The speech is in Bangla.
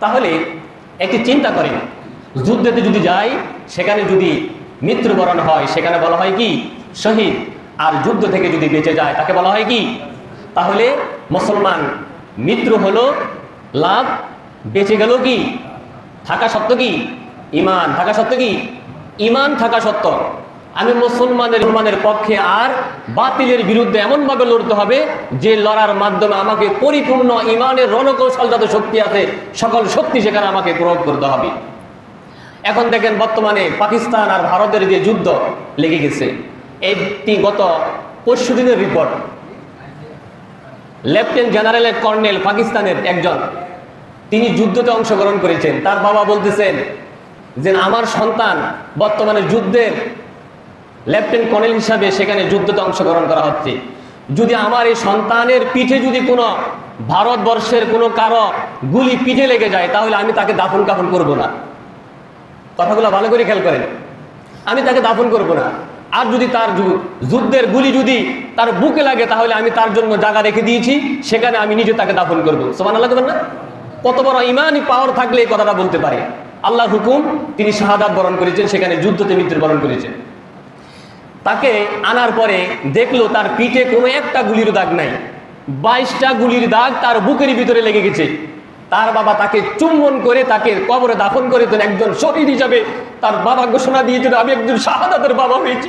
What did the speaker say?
তাহলে একটি চিন্তা করেন, যুদ্ধেতে যদি যাই, সেখানে যদি মৃত্যুবরণ হয়, সেখানে বলা হয় কি? শহীদ। আর যুদ্ধ থেকে যদি বেঁচে যায়, তাকে বলা হয় কি? তাহলে মুসলমান মৃত্যু হলো, লাভ, বেঁচে গেল কি? থাকা সত্য কি? ইমান। থাকা সত্য কি? ইমান থাকা সত্য আমি মুসলমানের ইমানের পক্ষে আর বাতিলের বিরুদ্ধে এমনভাবে লড়তে হবে যে লড়ার মাধ্যমে আমাকে পরিপূর্ণ ইমানের রণকৌশল যত শক্তি আছে, সকল শক্তি সেখানে আমাকে প্রয়োগ করতে হবে। এখন দেখেন বর্তমানে পাকিস্তান আর ভারতের যে যুদ্ধ লেগে গেছে এটি গত পরশু দিনের রিপোর্ট লেফটেন্যান্ট জেনারেল কর্নেল পাকিস্তানের একজন, তিনি যুদ্ধতে অংশগ্রহণ করেছেন। তার বাবা বলতেছেন যে, আমার সন্তান বর্তমানে যুদ্ধের লেফটেন্যান্ট কর্নেল হিসাবে সেখানে যুদ্ধতে অংশগ্রহণ করা হচ্ছে। যদি আমার এই সন্তানের পিঠে যদি কোনো ভারতবর্ষের কোনো কারও গুলি পিঠে লেগে যায়, তাহলে আমি তাকে দাফন কাফন করব না। কথাগুলো ভালো করে খেয়াল করেন। আমি তাকে দাফন করব না। আর যদি তার যুদ্ধের গুলি যদি তার বুকে লাগে, তাহলে আমি তার জন্য জায়গা রেখে দিয়েছি। সেখানে আমি নিজে তাকে দাফন করব। সমান লাগবে না? কত বড় ইমানই পাওয়ার থাকলে এই কথাটা বলতে পারে। আল্লাহ হুকুম, তিনি শাহাদাত বরণ করেছেন, সেখানে যুদ্ধতে মৃত্যুর বরণ করেছেন। তাকে আনার পরে দেখল তার পিঠে কোনো একটা গুলির দাগ নাই। বাইশটা গুলির দাগ তার বুকের ভিতরে লেগে গেছে। তার বাবা তাকে চুম্বন করে তাকে কবরে দাফন করে দেন একজন শরীর হিসাবে তার বাবা ঘোষণা দিয়েছিল, আমি একজন শাহাদাতের বাবা হয়েছি।